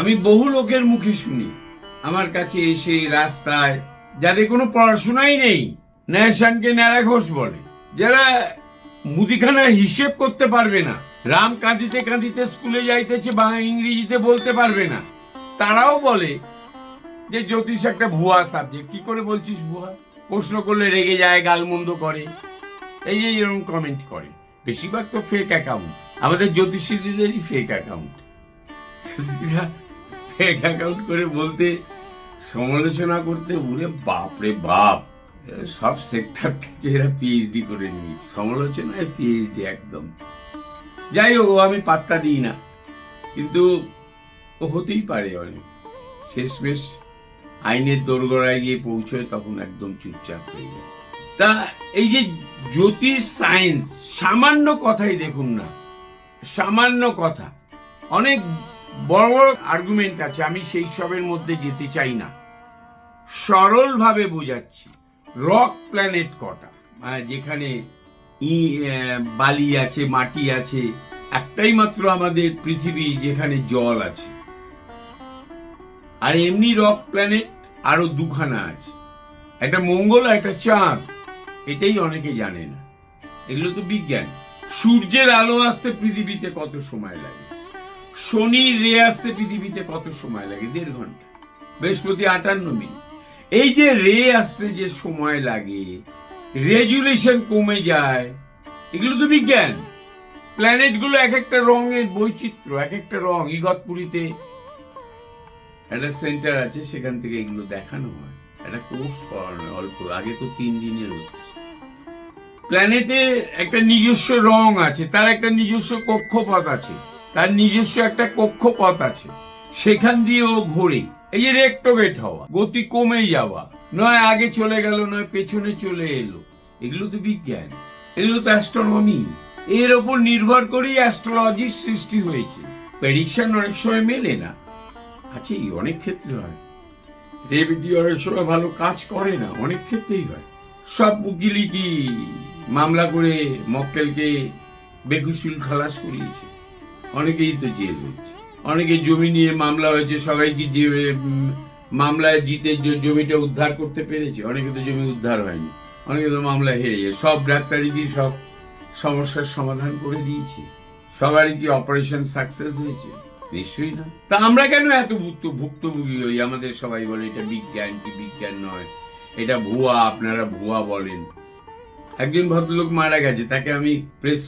আমি বহু লোকের মুখে শুনি। আমার কাছে এসে রাস্তায়, যাদের কোনো পড়াশোনাই নেই, ন্যাশনকে ন্যাড়া ঘোষ বলে। যারা মুদিখানার হিসেব করতে পারবে না, রাম কাঁদিতে কাঁদিতে স্কুলে যাইতেছে বা ইংরেজিতে বলতে পারবে না, তারাও বলে যে, জ্যোতিষ একটা ভুয়া সাবজেক্ট কি করে বলছিস ভুয়া? প্রশ্ন করলে রেগে যায় গালমন্দ করে। এই যে, এরকম কমেন্ট করে। বেশিরভাগ তো ফেক অ্যাকাউন্ট আমাদের জ্যোতিষীদেরই ফেক অ্যাকাউন্ট ফেক অ্যাকাউন্ট করে বলতে, সমালোচনা করতে উড়ে বাপ রে বাপ, সব সেক্টর থেকে এরা পিএইচডি করে নিয়েছে। সমালোচনায় পিএইচডি একদম। যাই হোক আমি পাত্তা দিই না। কিন্তু ও হতেই পারে অনেক। শেষমেশ আইনের দোরগোড়ায় গিয়ে পৌঁছয়, তখন একদম চুপচাপ হয়ে যায়। তা এই যে জ্যোতিষ সায়েন্স সামান্য কথাই দেখুন না, সামান্য কথা। অনেক বড় বড় আর্গুমেন্ট আছে, আমি সেই সবের মধ্যে যেতে চাই না। সরলভাবে বোঝাচ্ছি রক প্ল্যানেট কটা মানে যেখানে ই বালি আছে, মাটি আছে, একটাই মাত্র আমাদের পৃথিবী যেখানে জল আছে। আর এমনি রক প্ল্যানেট আরও দুখানা আছে। একটা মঙ্গল আর একটা চাঁদ, এটাই অনেকে জানে না। এগুলো তো বিজ্ঞান। সূর্যের আলো আসতে পৃথিবীতে কত সময় লাগে? শনির রে আসতে পৃথিবীতে কত সময় লাগে? দেড় ঘণ্টা। বৃহস্পতি আটান্ন মিনিট। এই যে রে আসতে যে সময় লাগে, রেজুলেশন কমে যায়। এগুলো তো বিজ্ঞান। প্ল্যানেটগুলো এক একটা রঙের বৈচিত্র্য, এক একটা রং ইগতপুরীতে। একটা সেন্টার আছে, সেখান থেকে এগুলো দেখানো হয়। একটা কোর্স করানো অল্প। আগে তো তিন দিনের প্ল্যানেটে একটা নিজস্ব রং আছে, তার একটা নিজস্ব কক্ষপথ আছে। তার নিজস্ব একটা কক্ষপথ আছে। সেখান দিয়ে ও ঘোরে। এই যে রেক্টোগেট হওয়া, গতি কমে যাওয়া, নয় আগে চলে গেল, নয় পেছনে চলে এলো। এগুলো তো বিজ্ঞান, এগুলো তো অ্যাস্ট্রোনমি। এর ওপর নির্ভর করেই অ্যাস্ট্রোলজির সৃষ্টি হয়েছে। প্রেডিকশন অনেক সময় মেলে না। আছে অনেক ক্ষেত্রে হয়। রেবিটি অনেক সময় ভালো কাজ করে না, অনেক ক্ষেত্রেই হয়। সব উকিলই কি মামলা করে মক্কেলকে বেকুশুল খালাস করিয়েছে? অনেকেই তো জেল হয়েছে অনেকে জমি নিয়ে মামলা হয়েছে সবাই কি যে মামলায় জিতে জমিটা উদ্ধার করতে পেরেছে, অনেকে তো জমি উদ্ধার হয়নি, অনেকে তো মামলা হেরে যায় সব ডাক্তারই কি সব সমস্যার সমাধান করে দিয়েছে। সবারই কি অপারেশন সাকসেস হয়েছে? নিশ্চয়ই না। তা আমরা কেন এত ভুক্ত ভুক্তভোগী হই? আমাদের সবাই বলে, এটা বিজ্ঞান কি বিজ্ঞান নয়। এটা ভুয়া, আপনারা ভুয়া বলেন। একজন ভদ্রলোক মারা গেছে, তাকে আমি প্রেস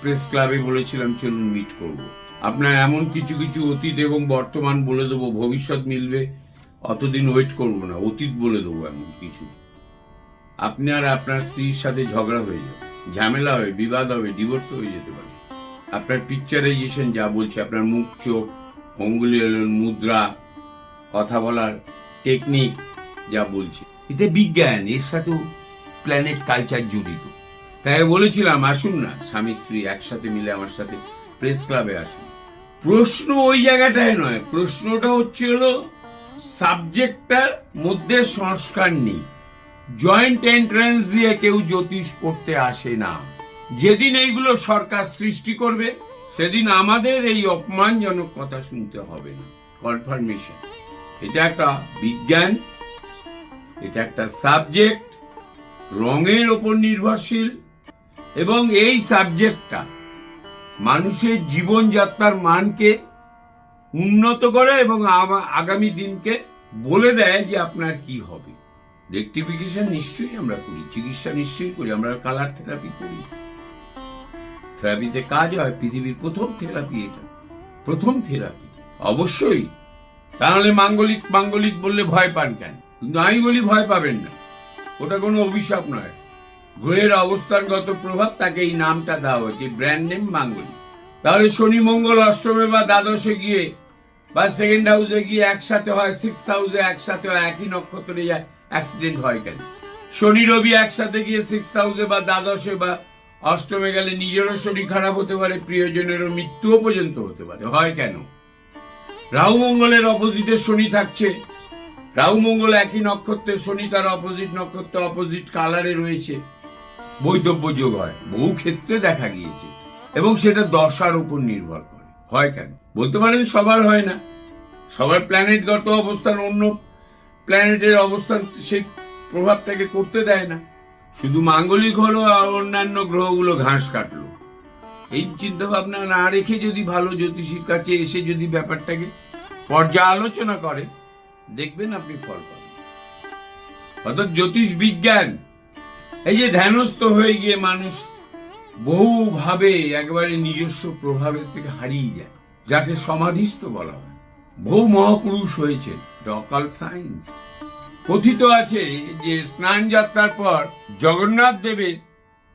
প্রেস ক্লাবে বলেছিলাম, চলুন মিট করব। আপনার এমন কিছু কিছু অতীত এবং বর্তমান বলে দেবো, ভবিষ্যৎ মিলবে, অতদিন ওয়েট করব না, অতীত বলে দেবো এমন কিছু। আপনি আর আপনার স্ত্রীর সাথে ঝগড়া হয়ে যাবে, ঝামেলা হবে, বিবাদ হবে ডিভোর্স হয়ে যেতে পারে। আপনার পিকচারাইজেশন যা বলছে, আপনার মুখ, চোখ, অঙ্গুলি মুদ্রা, কথা বলার টেকনিক যা বলছে এটা বিজ্ঞান, এর সাথেও প্ল্যানেট কালচার জড়িত তাই বলেছিলাম, আসুন না, স্বামী স্ত্রী একসাথে মিলে আমার সাথে প্রেস ক্লাবে আসুন। প্রশ্ন ওই জায়গাটায় নয়, প্রশ্নটা হচ্ছে হলো সাবজেক্টটার মধ্যে সংস্কার নেই। জয়েন্ট এন্ট্রান্স দিয়ে কেউ জ্যোতিষ পড়তে আসে না। যেদিন এইগুলো সরকার সৃষ্টি করবে, সেদিন আমাদের এই অপমানজনক কথা শুনতে হবে না। কনফার্মেশন এটা একটা বিজ্ঞান, এটা একটা সাবজেক্ট রঙের ওপর নির্ভরশীল এবং এই সাবজেক্টটা মানুষের জীবনযাত্রার মানকে উন্নত করে এবং আগামী দিনকে বলে দেয় যে আপনার কি হবে। রেক্টিফিকেশন নিশ্চয়ই আমরা করি, চিকিৎসা নিশ্চয়ই করি, আমরা কালার থেরাপি করি। থেরাপিতে কাজ হয়, পৃথিবীর প্রথম থেরাপি এটা, প্রথম থেরাপি অবশ্যই, তাহলে মাঙ্গলিক মাঙ্গলিক বললে ভয় পান কেন? কিন্তু আমি বলি ভয় পাবেন না। ওটা কোনো অভিশাপ নয়। গ্রহের অবস্থানগত প্রভাব তাকে এই নামটা দেওয়া হয়েছে ব্র্যান্ড নেম মাঙ্গলিক তাহলে শনি, মঙ্গল, অষ্টমে বা দ্বাদশে গিয়ে বা সেকেন্ড হাউসে গিয়ে একসাথে হয় সিক্স হাউসে একসাথে হয়, একই নক্ষত্রে যায় অ্যাক্সিডেন্ট হয় কেন? শনি, রবি একসাথে গিয়ে সিক্স হাউসে বা দ্বাদশে বা অষ্টমে গেলে নিজেরও শরীর খারাপ হতে পারে, প্রিয়জনেরও মৃত্যুও পর্যন্ত হতে পারে। হয় কেন? রাহু, মঙ্গলের অপোজিটে শনি থাকছে। রাহু, মঙ্গল একই নক্ষত্রে শনি, তার অপোজিট নক্ষত্র অপোজিট কালারে রয়েছে। বৈধব্য যোগ হয়। বহু ক্ষেত্রে দেখা গিয়েছে। এবং সেটা দশার উপর নির্ভর করে। হয় কেন? বলতে পারেন সবার হয় না। সবার প্ল্যানেটগত অবস্থান অন্য। প্ল্যানেটের অবস্থান সেই প্রভাবটাকে করতে দেয় না। শুধু মাঙ্গলিক হলো আর অন্যান্য গ্রহগুলো ঘাস কাটলো। এই চিন্তা ভাবনা না রেখে যদি ভালো জ্যোতিষীর কাছে এসে যদি ব্যাপারটাকে পর্যালোচনা করে দেখবেন আপনি ফল পাবেন। অর্থাৎ জ্যোতিষ বিজ্ঞান, এই যে ধ্যানস্থ হয়ে গিয়ে মানুষ বহুভাবে একবারে নিজস্ব প্রভাবের থেকে হারিয়ে যায়, যাকে সমাধিস্থ বলা হয়। বহু মহাপুরুষ হয়েছেন অকাল সায়েন্স কথিত আছে যে স্নান যাত্রার পর জগন্নাথ দেবের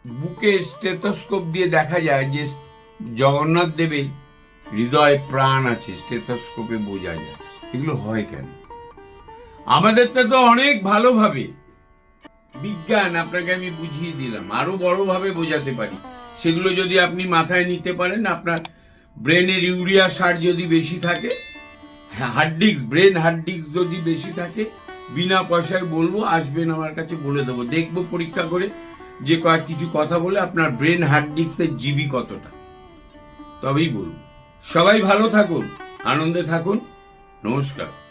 বুকে স্টেথোস্কোপ দিয়ে দেখা যায় যে জগন্নাথ দেবের হৃদয়ে প্রাণ আছে, স্টেথোস্কোপে বোঝা যায়। এগুলো হয় কেন? আমাদের তো অনেক ভালোভাবে। বিজ্ঞান আপনাকে আমি বুঝিয়ে দিলাম, আরও বড়ভাবে বোঝাতে পারি। সেগুলো যদি আপনি মাথায় নিতে পারেন, আপনার ব্রেনের ইউরিয়া সার যদি বেশি থাকে hard disk brain hard disk যদি বেশি থাকে, বিনা পয়সায় বলব আসবেন আমার কাছে বলে দেবো। দেখব পরীক্ষা করে যে কয়েক কিছু কথা বলে আপনার ব্রেন হার্ড ডিস্কের জিবি কতটা। তবেই বলব। সবাই ভালো থাকুন, আনন্দে থাকুন, নমস্কার।